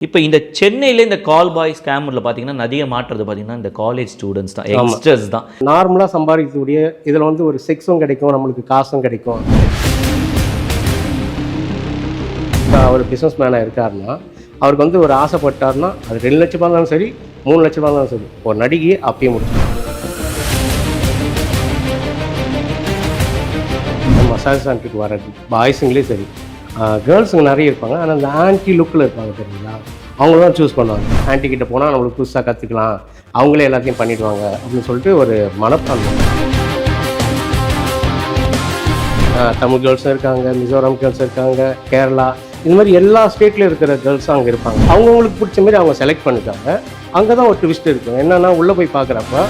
இப்போ இந்த சென்னையில் இந்த கால் பாய் ஸ்கேமரில் பார்த்தீங்கன்னா அதிக மாற்றுறது பார்த்தீங்கன்னா இந்த காலேஜ் ஸ்டூடெண்ட்ஸ் தான் யங்ஸ்டர்ஸ் தான். நார்மலாக சம்பாதிக்கக்கூடிய இதில் வந்து ஒரு செக்ஸும் கிடைக்கும் நம்மளுக்கு காசும் கிடைக்கும். அவர் பிஸ்னஸ் மேனாக இருக்காருன்னா அவருக்கு வந்து ஒரு ஆசைப்பட்டாருன்னா அது ரெண்டு லட்சமாக இருந்தாலும் சரி மூணு லட்சமாக இருந்தாலும் சரி ஒரு நடிகையை அப்பயே முடிச்சு மசாஜ் சென்டருக்கு வர பாய்ஸுங்களே சரி. கேர்ள்ஸுங்க நிறைய இருப்பாங்க. ஆனால் அந்த ஆன்டி லுக்கில் இருப்பாங்க தெரியுங்களா? அவங்கள தான் சூஸ் பண்ணுவாங்க. ஆன்டி கிட்ட போனால் நம்மளுக்கு புதுசாக கற்றுக்கலாம் அவங்களே எல்லாத்தையும் பண்ணிடுவாங்க அப்படின்னு சொல்லிட்டு ஒரு மனப்பான்மை. தமிழ் கேர்ள்ஸும் இருக்காங்க மிசோரம் கேர்ள்ஸ் இருக்காங்க கேரளா இது மாதிரி எல்லா ஸ்டேட்லேயும் இருக்கிற கேர்ள்ஸும் அங்கே இருப்பாங்க. அவங்கவுங்களுக்கு பிடிச்ச மாதிரி அவங்க செலக்ட் பண்ணிட்டாங்க. அங்கே தான் ஒரு ட்விஸ்ட் இருக்கும் என்னன்னா உள்ளே போய் பார்க்குறப்ப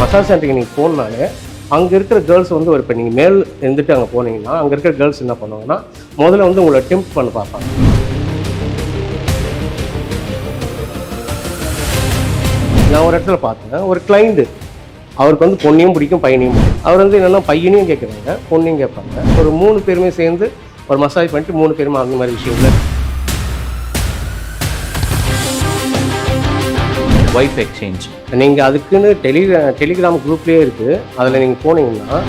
மசாஜ் சென்டருக்கு நீங்கள் போனாலே அங்கே இருக்கிற கேர்ள்ஸ் வந்து ஒரு இப்போ நீங்கள் மேல் இருந்துட்டு அங்கே போனீங்கன்னா அங்கே இருக்கிற கேர்ள்ஸ் என்ன பண்ணுவாங்கன்னா முதல்ல வந்து உங்களை டெம்ப் பண்ண பார்ப்பாங்க. நான் ஒரு இடத்துல பார்த்தேன் ஒரு கிளைண்டு அவருக்கு வந்து பொண்ணையும் பிடிக்கும் பையனையும் பிடிக்கும். அவர் வந்து என்னென்னா பையனையும் கேட்குறாங்க பொண்ணையும் கேட்பாங்க. ஒரு மூணு பேருமே சேர்ந்து ஒரு மசாஜ் பண்ணிட்டு மூணு பேருமே அந்த மாதிரி விஷயங்கள ஒய்ஃப் எக்ஸ்சேஞ்ச் நீங்கள் அதுக்குன்னு டெலி டெலிகிராம் குரூப்லேயே இருக்குது அதில் நீங்கள் போனீங்கன்னா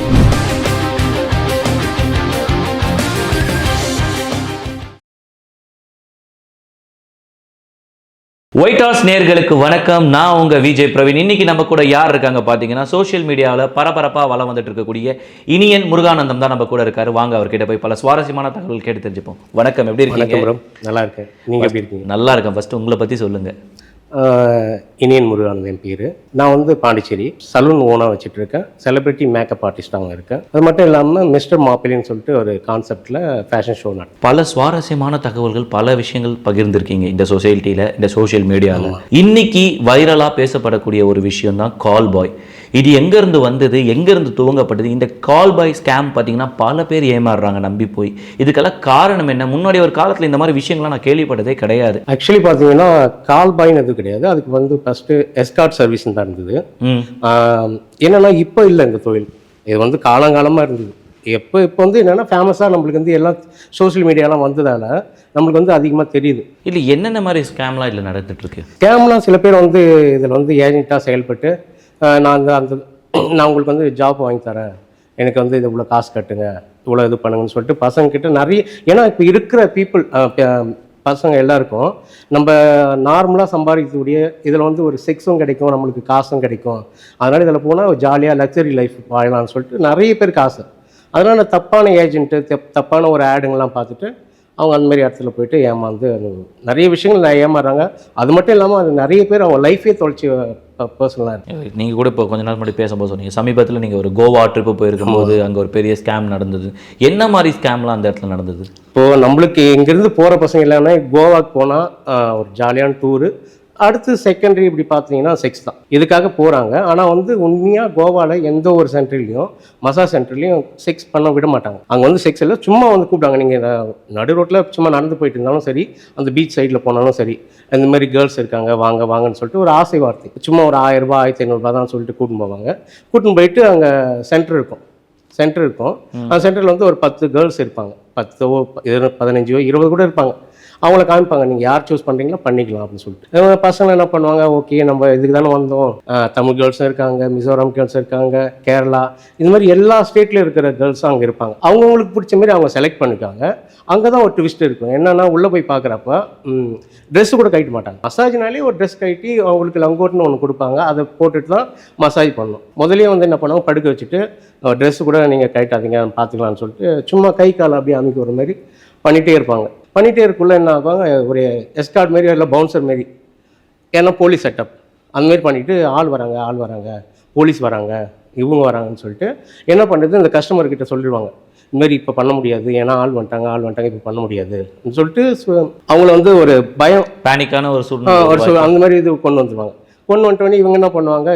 ஒயிட் ஹவுஸ் நேர்களுக்கு வணக்கம். நான் உங்க விஜய் பிரவீன். இன்னைக்கு நம்ம கூட யார் இருக்காங்க பார்த்தீங்கன்னா சோஷியல் மீடியாவில் பரபரப்பாக வளம் வந்துட்டு இருக்கக்கூடிய இனியன் முருகானந்தம் தான் நம்ம கூட இருக்காரு. வாங்க அவர்கிட்ட போய் பல சுவாரஸ்யமான தகவல் கேட்டு தெரிஞ்சுப்போம். வணக்கம். எப்படி இருக்கீங்க? வணக்கம் ப்ரோ நல்லா இருக்கேன். நீங்கள் எப்படி இருக்கீங்க? நல்லா இருக்கேன். ஃபர்ஸ்ட் உங்களை பத்தி சொல்லுங்க. இனியன் முருகானந்த் என் பேர். நான் வந்து பாண்டிச்சேரி. சலூன் ஓனாக வச்சுட்டு இருக்கேன் செலிபிரிட்டி மேக்கப் ஆர்டிஸ்டாகவும் இருக்கேன் அது மட்டும் இல்லாமல் மிஸ்டர் மாப்பிள்ளைன்னு சொல்லிட்டு ஒரு கான்செப்டில் ஃபேஷன் ஷோ நடத்தும் பல சுவாரஸ்யமான தகவல்கள் பல விஷயங்கள் பகிர்ந்திருக்கீங்க இந்த சொசைட்டியில் இந்த சோஷியல் மீடியாவில் இன்னைக்கு வைரலாக பேசப்படக்கூடிய ஒரு விஷயம் தான் கால் பாய் இது எங்கேருந்து வந்தது எங்கேருந்து துவங்கப்பட்டது இந்த கால் பாய் ஸ்கேம் பார்த்தீங்கன்னா பல பேர் ஏமாறுறாங்க நம்பி போய். இதுக்கெல்லாம் காரணம் என்ன? முன்னாடி ஒரு காலத்தில் இந்த மாதிரி விஷயங்கள்லாம் நான் கேள்விப்பட்டதே கிடையாது. ஆக்சுவலி பார்த்தீங்கன்னா கால் பாய்னு எதுவும் கிடையாது. அதுக்கு வந்து ஃபஸ்ட்டு எஸ்கார்ட் சர்வீஸ் தான் இருந்தது. என்னன்னா இப்போ இல்லை இந்த தொழில். இது வந்து காலங்காலமாக இருந்தது. எப்போ இப்போ வந்து என்னென்னா ஃபேமஸாக நம்மளுக்கு வந்து எல்லாம் சோஷியல் மீடியாலாம் வந்ததால நம்மளுக்கு வந்து அதிகமாக தெரியுது. இல்லை என்னென்ன மாதிரி ஸ்கேம்லாம் இதில் நடந்துட்டு இருக்கு ஸ்கேம்லாம் சில பேர் வந்து இதில் வந்து ஏஜென்ட்டாக செயல்பட்டு நான் அந்த அந்த நான் உங்களுக்கு வந்து ஜாப் வாங்கி தரேன். எனக்கு வந்து இது இவ்வளோ காசு கட்டுங்க. இவ்வளோ இது பண்ணுங்கன்னு சொல்லிட்டு பசங்கக்கிட்ட நிறைய ஏன்னா இப்போ இருக்கிற பீப்புள் பசங்க எல்லாருக்கும் நம்ம நார்மலாக சம்பாதிக்கக்கூடிய இதில் வந்து ஒரு செக்ஸும் கிடைக்கும் நம்மளுக்கு காசும் கிடைக்கும். அதனால் இதில் போனால் ஜாலியாக லக்ஸரி லைஃப் வாழலாம்னு சொல்லிட்டு நிறைய பேருக்கு ஆசை. அதனால் தப்பான ஏஜென்ட்டு தப்பான ஒரு ஆடுங்கெல்லாம் பார்த்துட்டு அவங்க அந்த மாதிரி இடத்துல போயிட்டு ஏமாந்து நிறைய விஷயங்கள் நான் ஏமாறுறாங்க அது மட்டும் இல்லாமல் அது நிறைய பேர் அவங்க லைஃபே தொலைச்சி பர்சனலாக இருக்கு. நீங்கள் கூட இப்போ கொஞ்ச நாள் முன்னாடி பேசும்போது சொன்னீங்க. சமீபத்தில் நீங்கள் ஒரு கோவா ட்ரிப்பு போயிருக்கும்போது அங்கே ஒரு பெரிய ஸ்கேம் நடந்தது. என்ன மாதிரி ஸ்கேம்லாம் அந்த இடத்துல நடந்தது? இப்போது நம்மளுக்கு இங்கேருந்து போகிற பசங்க எல்லாமே கோவாக்கு போனால் ஒரு ஜாலியான டூரு அடுத்து செகண்டரி இப்படி பார்த்தீங்கன்னா செக்ஸ் தான். இதுக்காக போகிறாங்க ஆனால் வந்து உண்மையாக கோவாவில் எந்த ஒரு சென்டர்லையும் மசாஜ் சென்டர்லையும் செக்ஸ் பண்ண விட மாட்டாங்க. அங்கே வந்து செக்ஸ் எல்லாம் சும்மா வந்து கூப்பிட்டாங்க நீங்கள் நடு ரோட்டில் சும்மா நடந்து போயிட்டு இருந்தாலும் சரி அந்த பீச் சைடில் போனாலும் சரி இந்த மாதிரி கேர்ள்ஸ் இருக்காங்க வாங்க வாங்கன்னு சொல்லிட்டு ஒரு ஆசை வார்த்தை. சும்மா ஒரு ஆயிரம் ரூபாய் ஆயிரத்தி ஐநூறுரூபா தான் சொல்லிட்டு கூட்டின்னு போவாங்க. கூட்டின்னு போயிட்டு அங்கே சென்டர் இருக்கும். சென்டர் இருக்கும். அந்த சென்டரில் வந்து ஒரு பத்து கேர்ள்ஸ் இருப்பாங்க. பத்தோ பதினஞ்சோ இருபது கூட இருப்பாங்க. அவங்கள காமிப்பாங்க நீங்கள் யார் சூஸ் பண்ணுறீங்களோ பண்ணிக்கலாம் அப்படின்னு சொல்லிட்டு. இவங்க பசங்க என்ன பண்ணுவாங்க? ஓகே நம்ம இதுக்கு தானே வந்தோம் தமிழ் கேர்ள்ஸும் இருக்காங்க மிசோரம் கேர்ள்ஸ் இருக்காங்க கேரளா. இது மாதிரி எல்லா ஸ்டேட்லேயும் இருக்கிற கேர்ள்ஸும் அங்கே இருப்பாங்க. அவங்கவுங்களுக்கு பிடிச்ச மாதிரி அவங்க செலக்ட் பண்ணிக்காங்க அங்கே தான் ஒரு ட்விஸ்ட் இருக்கும். என்னன்னா உள்ளே போய் பார்க்குறப்ப ட்ரெஸ்ஸு கூட கட்ட மாட்டாங்க. மசாஜ்னாலே ஒரு ட்ரெஸ் கட்டி அவங்களுக்கு லங்கோட்னு ஒன்று கொடுப்பாங்க. அதை போட்டுட்டு தான் மசாஜ் பண்ணணும். முதல்லயே வந்து என்ன பண்ணுவாங்க? படுக்க வச்சுட்டு ட்ரெஸ் கூட நீங்கள் கட்டாதீங்க பார்த்துக்கலாம்னு சொல்லிட்டு சும்மா கை கால் அப்படியே அமைக்கிற மாதிரி பண்ணிகிட்டே இருப்பாங்க. பண்ணிகிட்டே இருக்குள்ள என்ன ஆகுவாங்க? ஒரு எஸ்கார்ட் மாரி இல்லை பவுன்சர் மாரி. ஏன்னா போலீஸ் செட்டப் அந்த மாதிரி பண்ணிட்டு ஆள் வராங்க ஆள் வராங்க போலீஸ் வராங்க இவங்க வராங்கன்னு சொல்லிட்டு என்ன பண்ணுறது இந்த கஸ்டமர் கிட்ட சொல்லிடுவாங்க. இந்த மாதிரி இப்போ பண்ண முடியாது. ஏன்னா ஆள் வந்துட்டாங்க ஆள் வந்துட்டாங்க இப்போ பண்ண முடியாது. சொல்லிட்டு அவங்கள வந்து ஒரு பயம். பேனிக்கான ஒரு சூழ்நிலை ஒரு சில அந்த மாதிரி இது கொண்டு வந்துருவாங்க. கொண்டு வந்துட்டோடனே இவங்க என்ன பண்ணுவாங்க?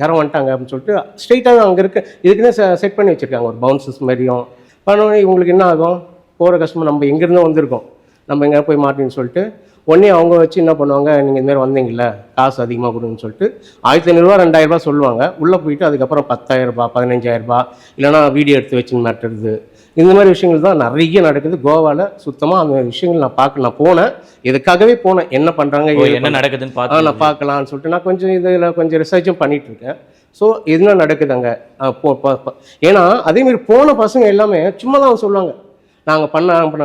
யாரோ வந்துட்டாங்க அப்படின்னு சொல்லிட்டு ஸ்ட்ரெயிட்டாக அங்கே இருக்க இதுக்குன்னே செட் பண்ணி வச்சுருக்காங்க. ஒரு பவுன்சஸ் மாதிரியும் பண்ணோடனே இவங்களுக்கு என்ன ஆகும்? போகிற கஷ்டமாக நம்ம எங்கேருந்தோ வந்திருக்கோம். நம்ம எங்கே போய் மாட்டேன்னு சொல்லிட்டு உடனே அவங்க வச்சு என்ன பண்ணுவாங்க நீங்கள் இந்த மாதிரி வந்தீங்கல்ல காசு அதிகமாக கொடுங்கன்னு சொல்லிட்டு ஆயிரத்தி ஐநூறுரூவா ரெண்டாயிரரூபா சொல்லுவாங்க. உள்ளே போயிட்டு அதுக்கப்புறம் பத்தாயிரரூபா பதினஞ்சாயிரரூபா இல்லைனா வீடியோ எடுத்து வச்சு மாட்டுறது இந்த மாதிரி விஷயங்கள் தான் நிறைய நடக்குது. கோவாவில் சுத்தமாக அந்த விஷயங்கள் நான் பார்க்க நான் போனேன். இதுக்காகவே போனேன். என்ன பண்ணுறாங்க என்ன நடக்குதுன்னு பார்த்து நான் பார்க்கலாம்னு சொல்லிட்டு நான் கொஞ்சம் இதில் கொஞ்சம் ரிசர்ச்சும் பண்ணிட்டு இருக்கேன் ஸோ என்ன நடக்குது அங்கே? ஏன்னா அதேமாரி போன பசங்க எல்லாமே சும்மா தான் சொல்லுவாங்க. நாங்கள் பண்ண பண்ண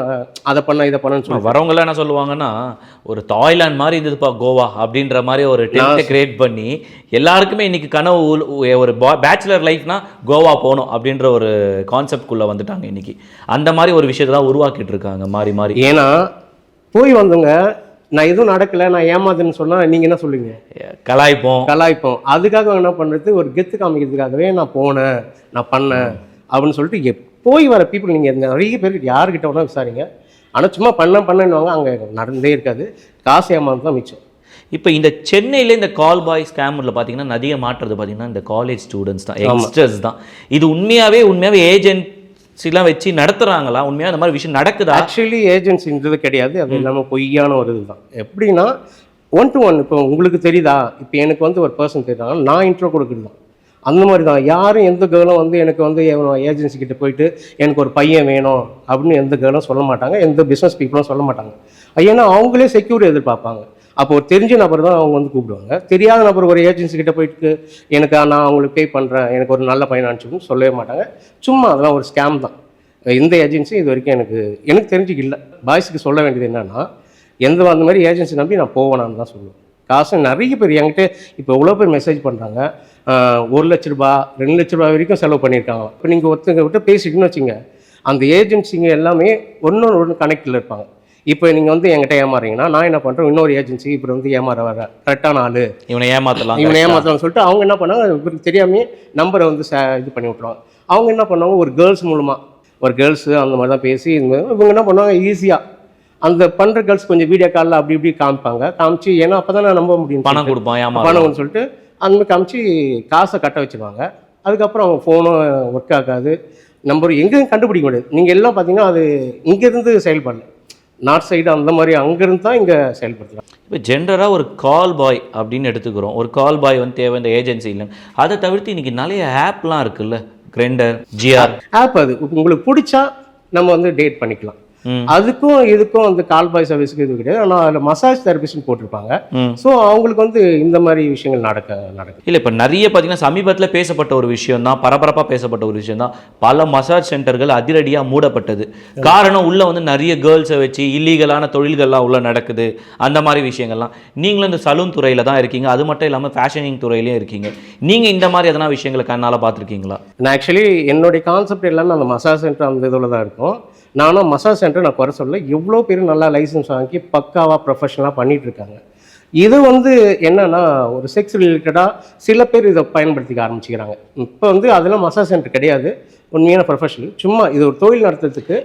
அதை பண்ண இதை பண்ணன்னு சொல்லுவாங்க வரவங்க எல்லாம் என்ன சொல்லுவாங்கன்னா ஒரு தாய்லாந்து மாதிரி இருந்ததுப்பா கோவா அப்படின்ற மாதிரி ஒரு டென்ட்டை கிரியேட் பண்ணி எல்லாருக்குமே இன்னைக்கு கனவு ஒரு பேச்சுலர் லைஃப்னா கோவா போகணும் அப்படின்ற ஒரு கான்செப்ட் குள்ள வந்துட்டாங்க இன்னைக்கு. அந்த மாதிரி ஒரு விஷயத்தை தான் உருவாக்கிட்டு இருக்காங்க மாறி மாறி. ஏன்னா போய் வந்தவங்க நான் எதுவும் நடக்கலை நான் ஏமாதுன்னு சொன்னால் நீங்கள் என்ன சொல்லுவீங்க? கலாய்ப்போம். கலாய்ப்போம். அதுக்காக என்ன பண்ணுறது ஒரு கெத்து காமிக்கிறதுக்காகவே நான் போனேன் நான் பண்ணேன் அப்படின்னு சொல்லிட்டு போய் வர பீப்புள் நீங்கள் நிறைய பேருக்கு யாருக்கிட்ட வேணால் விசாரிங்க. ஆனால் சும்மா பண்ண பண்ணேன்னுவாங்க அங்கே நடந்தே இருக்காது. காசு ஏமாந்து தான் மிச்சம். இப்போ இந்த சென்னையில இந்த கால் பாய் ஸ்கேமரில் பார்த்தீங்கன்னா நிறைய மாற்றுறது பார்த்தீங்கன்னா இந்த காலேஜ் ஸ்டூடெண்ட்ஸ் தான் யங்ஸ்டர்ஸ் தான். இது உண்மையாவே உண்மையாவே ஏஜென்சிலாம் வச்சு நடத்துறாங்களா? உண்மையாக இந்த மாதிரி விஷயம் நடக்குதா? ஆக்சுவலி ஏஜென்சின்றது கிடையாது. அது இல்லாமல் பொய்யான ஒரு இதுதான். எப்படின்னா ஒன் டு ஒன் இப்போ உங்களுக்கு தெரியுதா? இப்போ எனக்கு வந்து ஒரு பர்சன் தெரியுதா? நான் இன்ட்ரோ கொடுக்குறது தான் அந்த மாதிரி தான். யாரும் எந்த கேர்ளும் வந்து எனக்கு வந்து ஏஜென்சி கிட்ட போயிட்டு எனக்கு ஒரு பையன் வேணும் அப்படின்னு எந்த கேர்ளும் சொல்ல மாட்டாங்க. எந்த பிஸ்னஸ் பீப்புளும் சொல்ல மாட்டாங்க. ஏன்னா அவங்களே செக்யூர் எதிர்பார்ப்பாங்க. அப்போ ஒரு தெரிஞ்ச நபர் தான் அவங்க வந்து கூப்பிடுவாங்க. தெரியாத நபர் ஒரு ஏஜென்சி கிட்ட போயிட்டு எனக்கு நான் அவங்களுக்கு பே பண்ணுறேன் எனக்கு ஒரு நல்ல பையன் அனுப்பிச்சுன்னு சொல்லவே மாட்டாங்க. சும்மா அதெல்லாம் ஒரு ஸ்கேம் தான். இந்த ஏஜென்சி இது வரைக்கும் எனக்கு எனக்கு தெரிஞ்சு இல்லை பாய்ஸுக்கு சொல்ல வேண்டியது என்னென்னா எந்த அந்த மாதிரி ஏஜென்சி நம்பி நான் போவேனான்னு தான் சொல்லுவேன். காசு நிறைய பேர் என்கிட்ட இப்போ எவ்வளோ பேர் மெசேஜ் பண்ணுறாங்க ஒரு லட்ச ரூபா ரெண்டு லட்ச ரூபா வரைக்கும் செலவு பண்ணியிருக்காங்க. இப்போ நீங்கள் ஒருத்தங்க விட்டு பேசிட்டுன்னு வச்சுங்க அந்த ஏஜென்சிங்க எல்லாமே ஒன்று ஒன்று கனெக்டில் இருப்பாங்க. இப்போ நீங்கள் வந்து என்கிட்ட ஏமாறீங்கன்னா நான் என்ன பண்ணுறேன் இன்னொரு ஏஜென்சி இப்போ வந்து ஏமாற வர கரெக்டான ஆள். இவனை ஏமாத்தலாம் இவனை ஏமாத்தலாம்னு சொல்லிட்டு அவங்க என்ன பண்ணாங்க இவருக்கு தெரியாமே நம்பரை வந்து ச- இது பண்ணி விட்ருவாங்க அவங்க என்ன பண்ணுவாங்க ஒரு கேர்ள்ஸ் மூலமாக ஒரு கேர்ள்ஸு அந்த மாதிரி தான் பேசி இந்த இவங்க என்ன பண்ணுவாங்க ஈஸியாக அந்த பண்ணுற கேர்ள்ஸ் கொஞ்சம் வீடியோ காலில் அப்படி இப்படி காமிப்பாங்க. காமிச்சு ஏன்னா அப்போ தான் நான் நம்ப முடியும். பணம் கொடுப்பான் பணம்னு சொல்லிட்டு அந்த காமிச்சு காசை கட்ட வச்சிருவாங்க. அதுக்கப்புறம் அவங்க ஃபோனும் ஒர்க் ஆகாது. நம்பர் எங்கேயும் கண்டுபிடிக்க முடியாது. நீங்கள் எல்லாம் பார்த்தீங்கன்னா அது இங்கேருந்து செயல்படல. நார்த் சைடு அந்த மாதிரி அங்கேருந்து தான் இங்கே செயல்படுத்துகிறாங்க இப்போ ஜென்ரலாக ஒரு கால் பாய் அப்படின்னு எடுத்துக்கிறோம். ஒரு கால் பாய் வந்து தேவை இந்த ஏஜென்சி இல்லை அதை தவிர்த்து இன்னைக்கு நிறைய ஆப்லாம் இருக்குல்ல. கிரெண்டர் ஜிஆர் ஆப் அது. உங்களுக்கு பிடிச்சா நம்ம வந்து டேட் பண்ணிக்கலாம். அதுக்கும் இதுக்கும் வந்து கால் பாய் சர்வீஸுக்கு இது கிடையாது. ஆனால் அதில் மசாஜ் தெரபிஸ்ட்னு போட்டிருப்பாங்க. ஸோ அவங்களுக்கு வந்து இந்த மாதிரி விஷயங்கள் நடக்க நடக்கும் இல்லை இப்போ நிறைய பார்த்தீங்கன்னா சமீபத்தில் பேசப்பட்ட ஒரு விஷயம் தான் பரபரப்பாக பேசப்பட்ட ஒரு விஷயம் தான். பல மசாஜ் சென்டர்கள் அதிரடியாக மூடப்பட்டது. காரணம் உள்ள வந்து நிறைய கேர்ள்ஸை வச்சு இல்லீகலான தொழில்கள்லாம் உள்ள நடக்குது. அந்த மாதிரி விஷயங்கள்லாம். நீங்களும் இந்த சலூன் துறையில் தான் இருக்கீங்க. அது மட்டும் இல்லாமல் ஃபேஷனிங் துறையிலையும் இருக்கீங்க. நீங்கள் இந்த மாதிரி எதனா விஷயங்களை கண்ணால் பார்த்துருக்கீங்களா? நான் ஆக்சுவலி என்னுடைய கான்செப்ட் எல்லாமே அந்த மசாஜ் சென்டர் அந்த இதில் தான் இருக்கும். நானும் மசாஜ் சென்டர் நான் குறை சொல்ல எவ்வளோ பேர் நல்லா லைசன்ஸ் வாங்கி பக்காவாக ப்ரொஃபஷனலாக பண்ணிட்டு இருக்காங்க இது வந்து என்னன்னா ஒரு செக்ஸ் ரிலேட்டடாக சில பேர் இதை பயன்படுத்திக்க ஆரம்பிச்சுக்கிறாங்க. இப்போ வந்து அதெல்லாம் மசாஜ் சென்டர் கிடையாது. உண்மையான ப்ரொஃபஷனல் சும்மா இது ஒரு தொழில் நடத்துறதுக்கு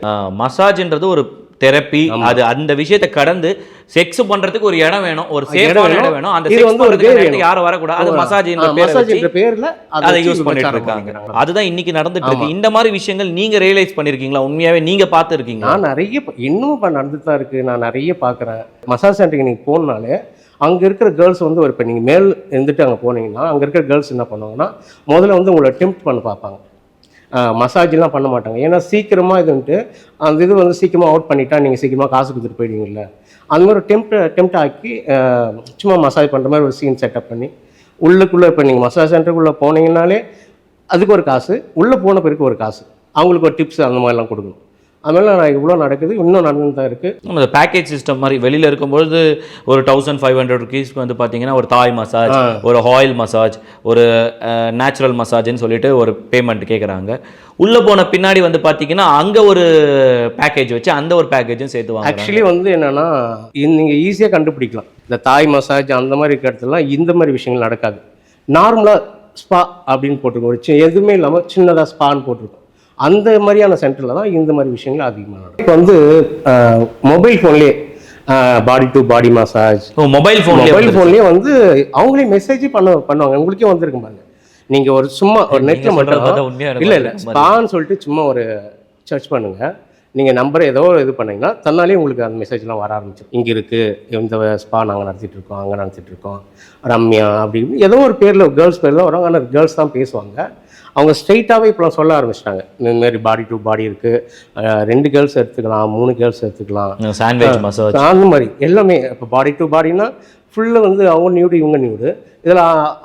மசாஜ்ன்றது ஒரு தெரப்பி அது அந்த விஷயத்தை கடந்து செக்ஸ் பண்றதுக்கு ஒரு இடம் வேணும் ஒரு சேஃபான. இடம் வேணும். அந்த செக்ஸ் வேணும். யாரும் வரக்கூடாது. அது மசாஜ் மசாஜ் என்ற பேர்ல அதை யூஸ் பண்ணிட்டு இருக்காங்க. அதுதான் இன்னைக்கு நடந்துட்டு இருக்கு. இந்த மாதிரி விஷயங்கள் நீங்க ரியலைஸ் பண்ணிருக்கீங்களா? உண்மையாவே நீங்க பார்த்து இருக்கீங்களா நான் நிறைய இன்னும் இப்போ நடந்துட்டு தான் இருக்குது நான் நிறைய பார்க்குறேன். மசாஜ் சென்டருக்கு நீங்கள் போனாலே அங்கே இருக்கிற கேர்ள்ஸ் வந்து ஒரு இப்போ நீங்கள் மேல் இருந்துட்டு அங்கே போனீங்கன்னா அங்கே இருக்கிற கேர்ள்ஸ் என்ன பண்ணுவாங்கன்னா முதல்ல வந்து உங்களை டெம்ப்ட் பண்ண பார்ப்பாங்க. மசாஜ்லாம் பண்ண மாட்டாங்க. ஏன்னா சீக்கிரமாக இதுன்ட்டு அந்த இது வந்து சீக்கிரமாக அவுட் பண்ணிட்டா நீங்கள் சீக்கிரமாக காசு கொடுத்துட்டு போயிடுவீங்கல்ல. அந்த மாதிரி ஒரு டெம்ப்ட் டெம்ப்ட் ஆக்கி சும்மா மசாஜ் பண்ணுற மாதிரி ஒரு சீன் செட்டப் பண்ணி உள்ளுக்குள்ளே இப்போ நீங்கள் மசாஜ் சென்டருக்குள்ளே போனீங்கனாலே அதுக்கு ஒரு காசு உள்ளே போன பிறகு ஒரு காசு. அவங்களுக்கு ஒரு டிப்ஸ் அந்த மாதிரிலாம் கொடுக்கணும். அதனால நான் இவ்வளோ நடக்குது இன்னும் நடந்து தான் இருக்குது நம்ம இந்த பேக்கேஜ் சிஸ்டம் மாதிரி வெளியில இருக்கும்பொழுது ஒரு தௌசண்ட் ஃபைவ் ஹண்ட்ரட் ருபீஸ்க்கு வந்து பார்த்தீங்கன்னா ஒரு தாய் மசாஜ் ஒரு ஆயில் மசாஜ் ஒரு நேச்சுரல் மசாஜ்னு சொல்லிட்டு ஒரு பேமெண்ட் கேட்குறாங்க உள்ள போன பின்னாடி வந்து பார்த்தீங்கன்னா அங்க ஒரு பேக்கேஜ் வச்சு அந்த ஒரு பேக்கேஜும் சேர்த்து வாங்க ஆக்சுவலி வந்து என்னன்னா நீங்கள் ஈஸியாக கண்டுபிடிக்கலாம். இந்த தாய் மசாஜ் அந்த மாதிரி இருக்கிற இடத்துலலாம் இந்த மாதிரி விஷயங்கள் நடக்காது. நார்மலாக ஸ்பா அப்படின்னு போட்டிருக்கோம் ஒரு எதுவுமே இல்லாமல் சின்னதாக ஸ்பான்னு போட்டிருக்கோம். அந்த மாதிரியான சென்டரில் தான் இந்த மாதிரி விஷயங்கள் அதிகமாக நடக்கும். இப்போ வந்து மொபைல் ஃபோன்லேயே body to body massage mobile phone mobile ஃபோன்லேயே வந்து அவங்களே மெசேஜ் பண்ண பண்ணுவாங்க. உங்களுக்கே வந்திருக்கும் பாருங்க. நீங்க ஒரு சும்மா ஒரு பார்த்தா மட்டும் இல்ல இல்ல. ஸ்பான்னு சொல்லிட்டு சும்மா ஒரு சர்ச் பண்ணுங்க. நீங்க நம்பர் ஏதோ இது பண்ணீங்கன்னா தன்னாலே உங்களுக்கு அந்த மெசேஜ்லாம் வர ஆரம்பிச்சிடும் இங்க இருக்கு இந்த ஸ்பா நாங்க நடத்திட்டு இருக்கோம் அங்க நடத்திட்டு இருக்கோம். ரம்யா அப்படி ஏதோ ஒரு பேர்ல கேர்ள்ஸ் பேர்ல வருவாங்க ஆனால் கேர்ள்ஸ் தான் பேசுவாங்க. அவங்க ஸ்ட்ரெயிட்டாகவே இப்போலாம் சொல்ல ஆரம்பிச்சிட்டாங்க. இந்த மாதிரி பாடி டு பாடி இருக்குது ரெண்டு கேர்ள்ஸ் எடுத்துக்கலாம் மூணு கேர்ள்ஸ் எடுத்துக்கலாம். சாண்ட்விச் மசாஜ் அந்த மாதிரி எல்லாமே இப்போ பாடி டு பாடினா ஃபுல்லாக வந்து அவங்க நியூடு இவங்க நியூடு இதில்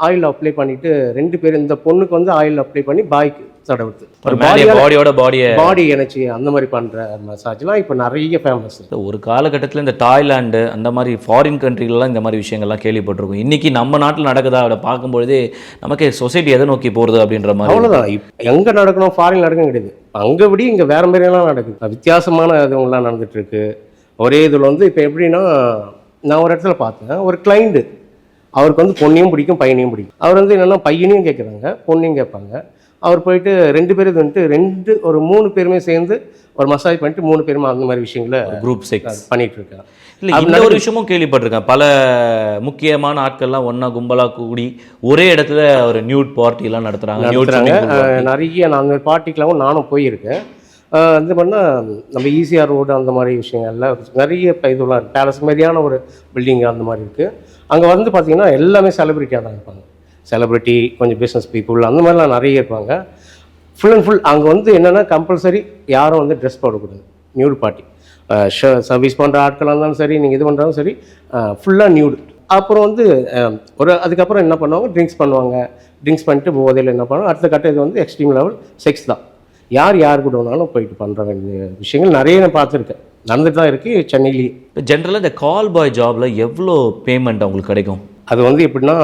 ஆயில் அப்ளை பண்ணிட்டு ரெண்டு பேர் இந்த பொண்ணுக்கு வந்து ஆயில் அப்ளை பண்ணி பாய்க்கு தடவுது ஒரு பாடியோட பாடியை பாடி எனர்ஜி அந்த மாதிரி பண்ணுற மசாஜ்லாம் இப்போ நிறைய ஃபேமஸ் ஒரு காலகட்டத்தில் இந்த தாய்லாந்து அந்த மாதிரி ஃபாரின் கண்ட்ரிலலாம் இந்த மாதிரி விஷயங்கள்லாம் கேள்விப்பட்டிருக்கோம். இன்னைக்கு நம்ம நாட்டில் நடக்குதா? அதை பார்க்கும்பொழுதே நமக்கு சொசைட்டி எதை நோக்கி போகிறது அப்படின்ற மாதிரி அவ்வளோதான் எங்கே நடக்கணும்? ஃபாரின் நடக்கணும் கிடையாது. அங்கே விட இங்கே வேற மாதிரியெல்லாம் நடக்குது. வித்தியாசமான இதுவங்களாம் நடந்துட்டு இருக்கு ஒரே இதில் வந்து இப்போ எப்படின்னா நான் ஒரு இடத்துல பார்த்தேன். ஒரு கிளைண்ட்டு அவருக்கு வந்து பொண்ணையும் பிடிக்கும் பையனையும் பிடிக்கும். அவர் வந்து என்னென்னா பையனையும் கேட்குறாங்க பொண்ணையும் கேட்பாங்க. அவர் போயிட்டு ரெண்டு பேரும் வந்துட்டு ரெண்டு ஒரு மூணு பேருமே சேர்ந்து ஒரு மசாஜ் பண்ணிட்டு மூணு பேருமே அந்த மாதிரி விஷயங்களை குரூப் செக்ஸ் பண்ணிட்டு இருக்காங்க. இல்லை இந்த ஒரு விஷயமும் கேள்விப்பட்டிருக்கேன். பல முக்கியமான ஆட்கள்லாம் ஒண்ணா கும்பலா கூடி ஒரே இடத்துல ஒரு நியூட் பார்ட்டிலாம் நடத்துறாங்க. அஹ் நிறைய நான் அந்த மாதிரி பார்ட்டிக்கெலாம் நானும் போயிருக்கேன். இது பண்ணால் நம்ம ஈசிஆர் ரோடு அந்த மாதிரி விஷயங்கள்ல நிறைய இப்போ இதெல்லாம் பேலஸ் மாதிரியான ஒரு பில்டிங் அந்த மாதிரி இருக்குது அங்கே வந்து பார்த்தீங்கன்னா எல்லாமே செலிப்ரிட்டியாக தான் இருப்பாங்க. செலிப்ரிட்டி கொஞ்சம் பிஸ்னஸ் பீப்புள் அந்த மாதிரிலாம் நிறைய இருப்பாங்க. ஃபுல் அண்ட் ஃபுல் அங்கே வந்து என்னென்னா கம்பல்சரி யாரும் வந்து ட்ரெஸ் போடக்கூடாது. நியூடு பார்ட்டி சர்வீஸ் பண்ணுற ஆட்களாக இருந்தாலும் சரி நீங்கள் இது பண்ணுறாலும் சரி ஃபுல்லாக நியூடு அப்புறம் வந்து ஒரு அதுக்கப்புறம் என்ன பண்ணுவாங்க? ட்ரிங்க்ஸ் பண்ணுவாங்க. ட்ரிங்க்ஸ் பண்ணிட்டு போதையில் என்ன பண்ணுவாங்க? அடுத்த கட்ட இது வந்து எக்ஸ்ட்ரீம் லெவல் செக்ஸ் தான். யார் யார் கூட வேணாலும் போயிட்டு பண்ணுற வேண்டிய விஷயங்கள் நிறைய நான் பார்த்துருக்கேன். நடந்துட்டு தான் இருக்குது சென்னையிலேயே. இப்போ ஜென்ரலாக இந்த கால் பாய் ஜாபில் எவ்வளோ பேமெண்ட் அவங்களுக்கு கிடைக்கும்? அது வந்து எப்படின்னா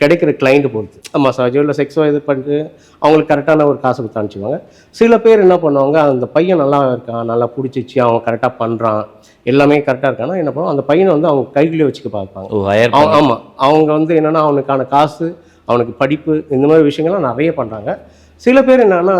கிடைக்கிற கிளைண்ட் பொறுத்து. மசாஜோ இல்லை செக்ஸோ இது பண்ணிட்டு அவங்களுக்கு கரெக்டான ஒரு காசு கொடுத்து அனுப்பிச்சுவாங்க சில பேர் என்ன பண்ணுவாங்க அந்த பையன் நல்லா இருக்கான் நல்லா பிடிச்சிச்சு அவன் கரெக்டாக பண்ணுறான் எல்லாமே கரெக்டாக இருக்கான்னா என்ன பண்ணுவாங்க அந்த பையனை வந்து அவங்க கைக்குள்ளே வச்சுக்க பார்ப்பாங்க. ஓ ஹையர் அவ- ஆமா. அவங்க வந்து என்னன்னா அவனுக்கான காசு அவனுக்கு படிப்பு இந்த மாதிரி விஷயங்கள்லாம் நிறைய பண்றாங்க. சில பேர் என்னன்னா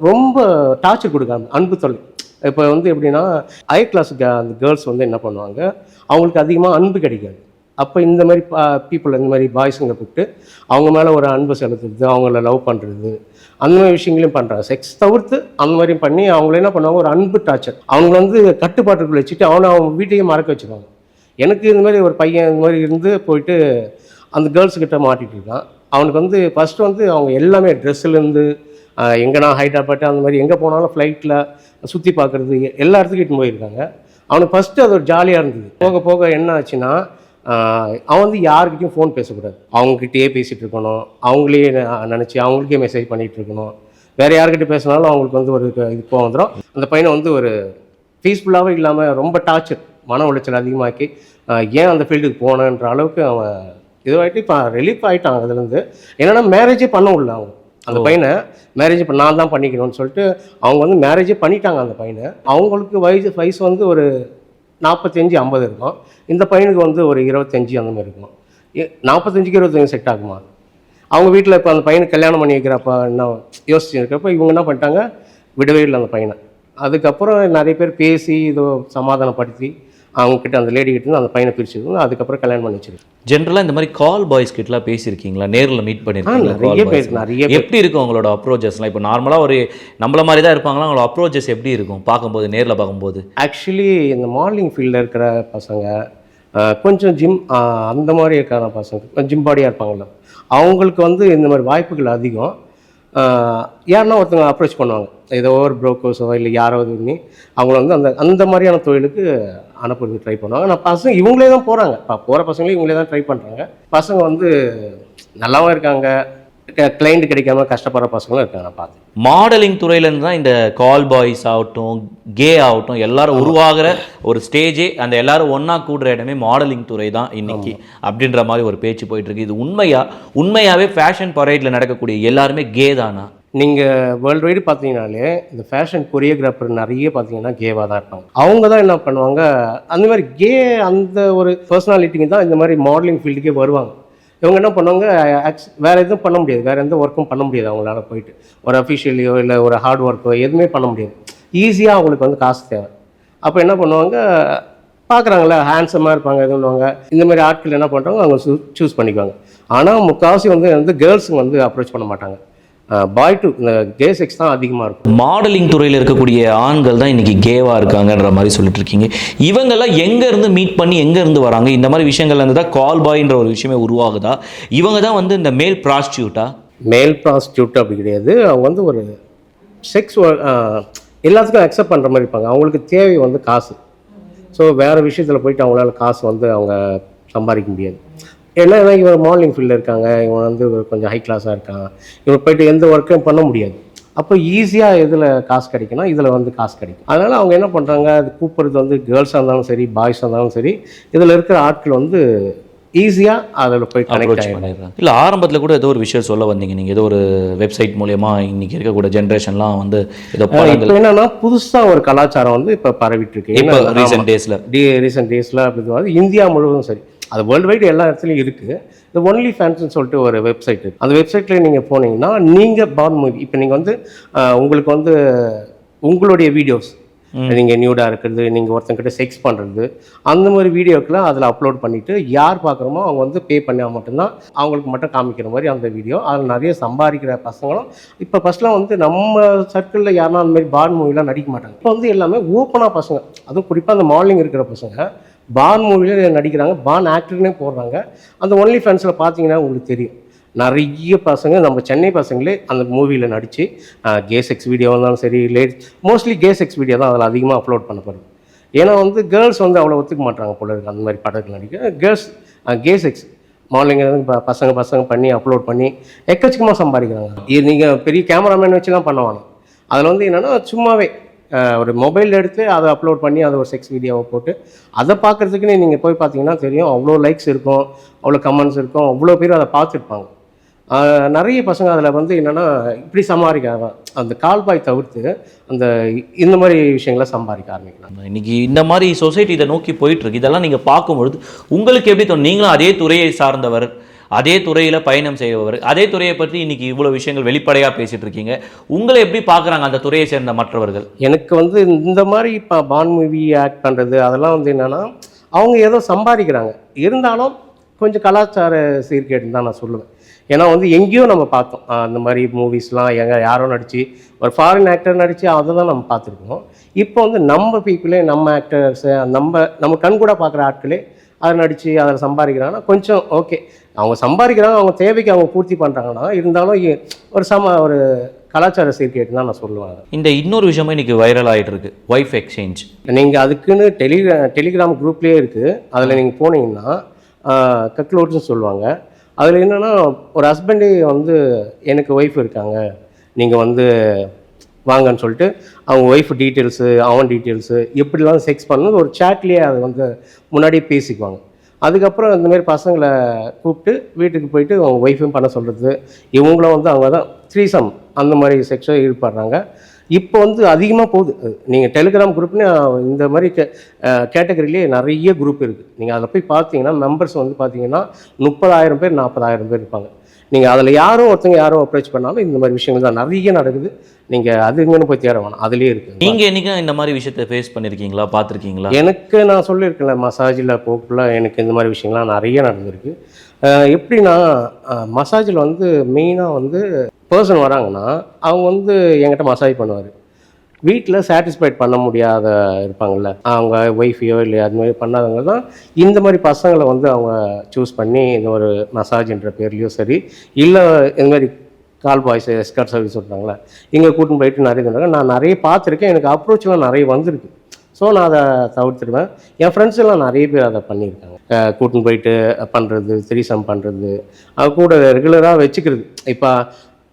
ரொம்ப டார்ச்சர் கொடுக்காம அன்பு தொல்லை. இப்போ வந்து எப்படின்னா ஹை கிளாஸ் அந்த கேர்ள்ஸ் வந்து என்ன பண்ணுவாங்க அவங்களுக்கு அதிகமாக அன்பு கிடைக்காது. அப்போ இந்த மாதிரி பீப்புள் இந்த மாதிரி பாய்ஸுங்களை கூப்பிட்டு அவங்க மேலே ஒரு அன்பு செலுத்துறது அவங்கள லவ் பண்ணுறது அந்த மாதிரி விஷயங்களையும் பண்ணுறாங்க செக்ஸ் தவிர்த்து அந்த மாதிரியும் பண்ணி அவங்கள என்ன பண்ணுவாங்க? ஒரு அன்பு டார்ச்சர் அவங்க வந்து கட்டுப்பாட்டுக்குள்ள வச்சுட்டு அவனை அவங்க வீட்டையே மறக்க வச்சுருவாங்க. எனக்கு இந்த மாதிரி ஒரு பையன் இந்த மாதிரி இருந்து போயிட்டு அந்த கேர்ள்ஸ் கிட்ட மாட்டிகிட்டு இருக்கான். அவனுக்கு வந்து ஃபஸ்ட்டு வந்து அவங்க எல்லாமே ட்ரெஸ்ஸுலேருந்து எங்கன்னா ஹைதராபாத் அந்த மாதிரி எங்கே போனாலும் ஃப்ளைட்டில் சுற்றி பார்க்குறது எல்லா இடத்துக்கும் இட்டுன்னு போயிருக்காங்க. அவனுக்கு ஃபஸ்ட்டு அது ஒரு ஜாலியாக இருந்தது. போக போக என்ன ஆச்சுன்னா அவன் வந்து யாருக்கிட்டையும் ஃபோன் பேசக்கூடாது. அவங்ககிட்டயே பேசிகிட்டு இருக்கணும். அவங்களே நினச்சி அவங்களுக்கே மெசேஜ் பண்ணிகிட்டு இருக்கணும். வேறு யார்கிட்ட பேசினாலும் அவங்களுக்கு வந்து ஒரு இது கோவம் வந்துடும் அந்த பையனை வந்து ஒரு பீஸ்ஃபுல்லாகவே இல்லாமல் ரொம்ப டார்ச்சர் மன உளைச்சல் அதிகமாக்கி ஏன் அந்த ஃபீல்டுக்கு போனேன்ற அளவுக்கு அவன் இதுவாகிட்டு இப்போ ரிலீஃப் ஆகிட்டான் அதுலேருந்து. என்னன்னா மேரேஜே பண்ண முடியல அவங்க. அந்த பையனை மேரேஜ் இப்போ நான் தான் பண்ணிக்கணும்னு சொல்லிட்டு அவங்க வந்து மேரேஜே பண்ணிட்டாங்க அந்த பையனை. அவங்களுக்கு வயசு வயசு வந்து ஒரு நாற்பத்தஞ்சு ஐம்பது இருக்கும். இந்த பையனுக்கு வந்து ஒரு இருபத்தஞ்சி அந்த மாதிரி இருக்கும். நாற்பத்தஞ்சுக்கு இருபத்தஞ்சு செட் ஆகுமா? அவங்க வீட்டில் இப்போ அந்த பையனை கல்யாணம் பண்ணி வைக்கிறப்ப என்ன யோசிச்சு இருக்கிறப்ப இவங்க என்ன பண்ணிட்டாங்க? விடவே இல்லை அந்த பையனை. அதுக்கப்புறம் நிறைய பேர் பேசி இதோ சமாதானப்படுத்தி அவங்க கிட்ட அந்த லேடி கிட்ட அந்த பையனை பிரிச்சு அதுக்கப்புறம் கல்யாணம் பண்ணி வச்சிருக்கு ஜென்ரலாக இந்த மாதிரி கால் பாய்ஸ் கிட்டலாம் பேசியிருக்கீங்களா? நேரில் மீட் பண்ணியிருக்கீங்களா நிறைய பேர் நிறைய எப்படி இருக்கும் அவங்களோட அப்ரோச்சஸ்லாம் இப்போ நார்மலாக ஒரு நம்மள மாதிரி தான் இருப்பாங்களா? அவங்களோட அப்ரோச்சஸ் எப்படி இருக்கும்? பார்க்கும்போது நேரில் பார்க்கும்போது? ஆக்சுவலி இந்த மாடலிங் ஃபீல்டில் இருக்கிற பசங்க கொஞ்சம் ஜிம் அந்த மாதிரி இருக்கிற பசங்க. ஜிம் பாடியாக இருப்பாங்கல்ல. அவங்களுக்கு வந்து இந்த மாதிரி வாய்ப்புகள் அதிகம். யாருன்னா ஒருத்தவங்க அப்ரோச் பண்ணுவாங்க. ஏதோ ஒரு ப்ரோக்கர்ஸோ இல்லை யாராவது பண்ணி அவங்கள வந்து அந்த அந்த மாதிரியான தொழிலுக்கு அனுப்புறதுக்கு ட்ரை பண்ணுவாங்க. நான் பசங்க இவங்களே தான் போகிறாங்க இப்போ போகிற பசங்களே இவங்களே தான் ட்ரை பண்ணுறாங்க பசங்க வந்து நல்லாவும் இருக்காங்க. கிளைண்ட் கிடைக்காம கஷ்டப்படுற பசங்களும் இருக்காங்க நான் பார்த்தேன் மாடலிங் துறையிலேருந்து தான் இந்த கால் பாய்ஸ் ஆகட்டும் கே ஆகட்டும் எல்லாரும் உருவாகிற ஒரு ஸ்டேஜே அந்த எல்லாரும் ஒண்ணா கூடுற இடமே மாடலிங் துறை தான் இன்னைக்கு அப்படின்ற மாதிரி ஒரு பேச்சு போயிட்டு இருக்கு இது உண்மையா? உண்மையாவே ஃபேஷன் பரேட்ல நடக்கக்கூடிய எல்லாருமே கே தானா? நீங்கள் வேர்ல்டு வைடு பார்த்தீங்கனாலே இந்த ஃபேஷன் கொரியோகிராஃபர் நிறைய பார்த்தீங்கன்னா கேவாக தான் இருப்பாங்க. அவங்க தான் என்ன பண்ணுவாங்க அந்த மாதிரி கே அந்த ஒரு பர்சனாலிட்டிங்க தான் இந்த மாதிரி மாடலிங் ஃபீல்டுக்கே வருவாங்க. இவங்க என்ன பண்ணுவாங்க ஆக்ஸ் வேறு எதுவும் பண்ண முடியாது. வேறு எந்த ஒர்க்கும் பண்ண முடியாது அவங்களால போயிட்டு. ஒரு அஃபிஷியலியோ இல்லை ஒரு ஹார்ட் ஒர்க்கோ எதுவுமே பண்ண முடியாது. ஈஸியாக அவங்களுக்கு வந்து காசு தேவை. அப்போ என்ன பண்ணுவாங்க பார்க்குறாங்களே ஹேண்ட்ஸமாக இருப்பாங்க இது பண்ணுவாங்க இந்த மாதிரி ஆட்கள் என்ன பண்ணுறாங்க அவங்க சூஸ் பண்ணிக்குவாங்க. ஆனால் முக்கால்வாசி வந்து வந்து கேர்ள்ஸுங்க வந்து அப்ரோச் பண்ண மாட்டாங்க. பாய் டு இந்த கே செக்ஸ் தான் அதிகமாக இருக்கும். மாடலிங் துறையில் இருக்கக்கூடிய ஆண்கள் தான் இன்னைக்கு கேவா இருக்காங்கன்ற மாதிரி சொல்லிட்டு இருக்கீங்க. இவங்கெல்லாம் எங்க இருந்து மீட் பண்ணி எங்க இருந்து வராங்க? இந்த மாதிரி விஷயங்கள்ல இருந்து தான் கால் பாய்ன்ற ஒரு விஷயமே உருவாகுதா? இவங்க தான் வந்து இந்த மேல் ப்ராஸ்டியூட்டா மேல் ப்ராஸ்டியூட் அப்படி கிடையாது. அவங்க வந்து ஒரு செக்ஸ் எல்லாத்துக்கும் அக்செப்ட் பண்ணுற மாதிரி இருப்பாங்க. அவங்களுக்கு தேவை வந்து காசு. ஸோ வேறு விஷயத்தில் போயிட்டு அவங்களால காசு வந்து அவங்க சம்பாதிக்க முடியாது. ஏன்னா இவன் மாடலிங் ஃபீல்டில் இருக்காங்க. இவன் வந்து கொஞ்சம் ஹை கிளாஸாக இருக்கான். இவன் போயிட்டு எந்த ஒர்க்கும் பண்ண முடியாது. அப்போ ஈஸியாக எதில் காசு கிடைக்கும்னா இதில் வந்து காசு கிடைக்கும். அதனால் அவங்க என்ன பண்ணுறாங்க அது கூப்பிட்றது வந்து கேர்ள்ஸாக இருந்தாலும் சரி பாய்ஸாக இருந்தாலும் சரி இதில் இருக்கிற ஆட்கள் வந்து ஈஸியாக அதில் போய் கனெக்ட் பண்ணிடுறாங்க. இல்லை ஆரம்பத்தில் கூட ஏதோ ஒரு விஷயம் சொல்ல வந்தீங்க. நீங்கள் ஏதோ ஒரு வெப்சைட் மூலயமா இன்னைக்கு இருக்கக்கூடிய ஜென்ரேஷன்லாம் வந்து ஏதோ படங்கள் இப்போ என்னன்னா புதுசாக ஒரு கலாச்சாரம் வந்து இப்போ பரவிட்டு இருக்கு. இப்போ ரீசெண்ட் டேஸில் ரீசெண்ட் டேஸில் அப்படி இந்தியா முழுவதும் சரி. அது வேர்ல்டு வைடு எல்லா இடத்துலையும் இருக்குது இந்த ஒன்லி ஃபேன்ஸ்னு சொல்லிட்டு ஒரு வெப்சைட் இருக்குது அந்த வெப்சைட்டில் நீங்கள் போனீங்கன்னா நீங்கள் பான் மூவி இப்போ நீங்கள் வந்து உங்களுக்கு வந்து உங்களுடைய வீடியோஸ் நீங்கள் நியூடாக இருக்கிறது நீங்கள் ஒருத்தங்கிட்ட செக்ஸ் பண்ணுறது அந்த மாதிரி வீடியோக்கெலாம் அதில் அப்லோட் பண்ணிவிட்டு யார் பார்க்குறோமோ அவங்க வந்து பே பண்ணால் மட்டும்தான் அவங்களுக்கு மட்டும் காமிக்கிற மாதிரி அந்த வீடியோ அதில் நிறைய சம்பாதிக்கிற பசங்களும் இப்போ ஃபஸ்ட்லாம் வந்து நம்ம சர்க்கிளில் யாருன்னா அந்த மாதிரி பான் மூவிலாம் நடிக்க மாட்டாங்க. இப்போ வந்து எல்லாமே ஓப்பனாக பசங்க அதுவும் குறிப்பாக அந்த மாடலிங் இருக்கிற பசங்க பான் மூவியில் நடிக்கிறாங்க. பான் ஆக்டர்னே போடுறாங்க. அந்த ஒன்லி ஃபேன்ஸில் பார்த்தீங்கன்னா உங்களுக்கு தெரியும். நிறைய பசங்க நம்ம சென்னை பசங்களே அந்த மூவியில் நடித்து கே செக்ஸ் வீடியோ இருந்தாலும் சரி late mostly gay sex video தான் அதில் அதிகமாக அப்லோட் பண்ணப்படுது. ஏன்னா வந்து கேர்ள்ஸ் வந்து அவ்வளோ ஒத்துக்க மாட்டாங்க போல இருக்குது அந்த மாதிரி படத்தில் நடிக்க கேர்ள்ஸ் கே செக்ஸ் மாடலிங் பசங்க பசங்க பண்ணி அப்லோட் பண்ணி எக்கச்சக்கமாக சம்பாதிக்கிறாங்க. இது நீங்கள் பெரிய கேமராமேன் வச்சுலாம் பண்ண வேணாம் அதில் வந்து என்னென்னா சும்மாவே ஒரு மொபைல் எடுத்து அதை அப்லோட் பண்ணி அதை ஒரு செக்ஸ் வீடியோவை போட்டு அதை பார்க்குறதுக்குன்னு நீங்கள் போய் பார்த்தீங்கன்னா தெரியும் அவ்வளோ லைக்ஸ் இருக்கும் அவ்வளோ கமெண்ட்ஸ் இருக்கும் அவ்வளோ பேர் அதை பார்த்துருப்பாங்க. நிறைய பசங்க அதில் வந்து என்னென்னா இப்படி சம்பாதிக்க அந்த கால்பாய் தவிர்த்து அந்த இந்த மாதிரி விஷயங்களை சம்பாதிக்க ஆரம்பிக்கலாம் இன்னைக்கு இந்த மாதிரி சொசைட்டி இதை நோக்கி போயிட்டுருக்கு இதெல்லாம் நீங்கள் பார்க்கும்பொழுது உங்களுக்கு எப்படி தோணும்? நீங்களும் அதே துறையை சார்ந்தவர் அதே துறையில் பயணம் செய்பவர். அதே துறையை பற்றி இன்றைக்கி இவ்வளோ விஷயங்கள் வெளிப்படையாக பேசிகிட்டு இருக்கீங்க. உங்களை எப்படி பார்க்குறாங்க அந்த துறையை சேர்ந்த மற்றவர்கள்? எனக்கு வந்து இந்த மாதிரி இப்போ பான் மூவி ஆக்ட் பண்ணுறது அதெல்லாம் வந்து என்னென்னா அவங்க ஏதோ சம்பாதிக்கிறாங்க. இருந்தாலும் கொஞ்சம் கலாச்சார சீர்கேடுன்னு தான் நான் சொல்லுவேன். ஏன்னா வந்து எங்கேயோ நம்ம பார்த்தோம். அந்த மாதிரி மூவிஸ்லாம் எங்கே யாரோ நடித்து ஒரு ஃபாரின் ஆக்டர் நடித்து அதை தான் நம்ம பார்த்துருக்கோம். இப்போ வந்து நம்ம பீப்புளே நம்ம ஆக்டர்ஸு நம்ம நம்ம கண் கூட பார்க்குற ஆட்களே அதை நடித்து அதில் சம்பாதிக்கிறாங்கன்னா கொஞ்சம் ஓகே அவங்க சம்பாதிக்கிறாங்க அவங்க தேவைக்கு அவங்க பூர்த்தி பண்ணுறாங்கன்னா இருந்தாலும் ஒரு சம ஒரு கலாச்சார சீர்கேடு தான் நான் சொல்லுவேன் இந்த இன்னொரு விஷயமும் இன்னைக்கு வைரல் ஆயிட்டு இருக்கு ஒய்ஃப் எக்ஸ்சேஞ்ச் நீங்கள் அதுக்குன்னு டெலிகிரா டெலிகிராம் குரூப்லேயே இருக்குது அதில் நீங்கள் போனீங்கன்னா கக்லோட்ஸ்னு சொல்லுவாங்க. அதில் என்னென்னா ஒரு ஹஸ்பண்டே வந்து எனக்கு ஒய்ஃப் இருக்காங்க. நீங்கள் வந்து வாங்கன்னு சொல்லிட்டு அவங்க ஒய்ஃப் டீட்டெயில்ஸு அவன் டீட்டெயில்ஸு எப்படிலாம் செக்ஸ் பண்ணணும் ஒரு சேட்லேயே அதை வந்து முன்னாடியே பேசிக்குவாங்க. அதுக்கப்புறம் இந்தமாரி பசங்களை கூப்பிட்டு வீட்டுக்கு போயிட்டு அவங்க ஒய்ஃபையும் பண்ண சொல்கிறது இவங்களும் வந்து அவங்க தான் த்ரீசம் அந்த மாதிரி செக்ஷுவல் ஈடுபடுறாங்க. இப்போ வந்து அதிகமாக போகுது. நீங்கள் டெலிகிராம் குரூப்னு இந்த மாதிரி கே கேட்டகரியிலே நிறைய குரூப் இருக்குது நீங்கள் அதில் போய் பார்த்தீங்கன்னா மெம்பர்ஸ் வந்து பார்த்தீங்கன்னா முப்பதாயிரம் பேர் நாற்பதாயிரம் பேர் இருப்பாங்க. நீங்கள் அதில் யாரும் ஒருத்தங்க யாரும் அப்ரோச் பண்ணாலும் இந்த மாதிரி விஷயங்கள் தான் நிறைய நடக்குது. நீங்கள் அது இங்கன்னு போய் தேட வேணாம். அதுலேயே இருக்குது நீங்க என்னைக்கும் இந்த மாதிரி விஷயத்தை ஃபேஸ் பண்ணிருக்கீங்களா? பார்த்திருக்கீங்களா? எனக்கு நான் சொல்லியிருக்கேன்ல மசாஜில் போக்குள்ள எனக்கு இந்த மாதிரி விஷயங்கள்லாம் நிறைய நடந்திருக்கு. எப்படின்னா மசாஜில் வந்து மெயினாக வந்து பர்சன் வராங்கன்னா அவங்க வந்து என்கிட்ட மசாஜ் பண்ணுவார். வீட்டில் சாட்டிஸ்ஃபைட் பண்ண முடியாத இருப்பாங்கள்ல அவங்க ஒய்ஃபையோ இல்லை அது மாதிரி பண்ணாதவங்க தான் இந்த மாதிரி பசங்களை வந்து அவங்க சூஸ் பண்ணி இந்த ஒரு மசாஜ்ன்ற பேர்லேயோ சரி இல்லை இந்த மாதிரி கால் பாய்ஸ் எஸ்கர்ட் சர்வீஸ் சொல்கிறாங்களே இங்கே கூட்டின்னு போயிட்டு நிறைய தந்தாங்க நான் நிறைய பார்த்துருக்கேன். எனக்கு அப்ரோச்லாம் நிறைய வந்திருக்கு. ஸோ நான் அதை தவிர்த்துடுவேன். என் ஃப்ரெண்ட்ஸ் எல்லாம் நிறைய பேர் அதை பண்ணியிருக்காங்க. கூட்டின்னு போயிட்டு பண்ணுறது திரிசம் பண்ணுறது அது கூட ரெகுலராக வச்சுக்கிறது. இப்போ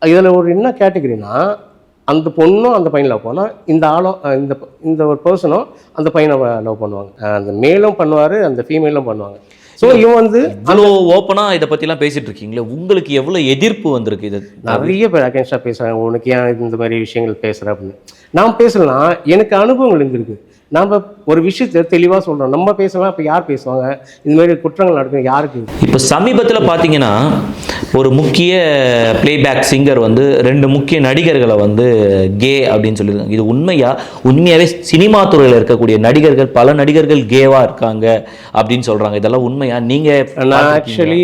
இதில் ஒரு என்ன கேட்டகரினா அந்த பொண்ணும் அந்த பையனை லவ் பண்ணால் இந்த ஆளும் இந்த இந்த ஒரு பர்சனும் அந்த பையனை லவ் பண்ணுவாங்க. அந்த மேலும் பண்ணுவார் அந்த ஃபீமேலும் பண்ணுவாங்க. ஸோ இவன் வந்து இவ்வளோ ஓப்பனா இதை பத்திலாம் பேசிட்டு இருக்கீங்களே உங்களுக்கு எவ்வளவு எதிர்ப்பு வந்திருக்கு இது? நிறைய பேர் அகேன்ஸ்டாக பேசுகிறாங்க உனக்கு ஏன் இந்த மாதிரி விஷயங்கள் பேசுகிற அப்படின்னு? நான் பேசலாம் எனக்கு அனுபவங்கள் இருந்திருக்கு நாம் ஒரு விஷயத்தை தெளிவாக சொல்கிறோம் நம்ம பேசலாம் இப்போ யார் பேசுவாங்க? இந்த மாதிரி குற்றங்கள் நடக்கும் யாருக்கு? இப்போ சமீபத்தில் பார்த்தீங்கன்னா ஒரு முக்கிய பிளேபேக் சிங்கர் வந்து ரெண்டு முக்கிய நடிகர்களை வந்து கே அப்படின்னு சொல்லியிருக்காங்க. இது உண்மையா? உண்மையாகவே சினிமா துறையில் இருக்கக்கூடிய நடிகர்கள் பல நடிகர்கள் கேவா இருக்காங்க அப்படின்னு சொல்றாங்க. இதெல்லாம் உண்மையா? நீங்க நான் ஆக்சுவலி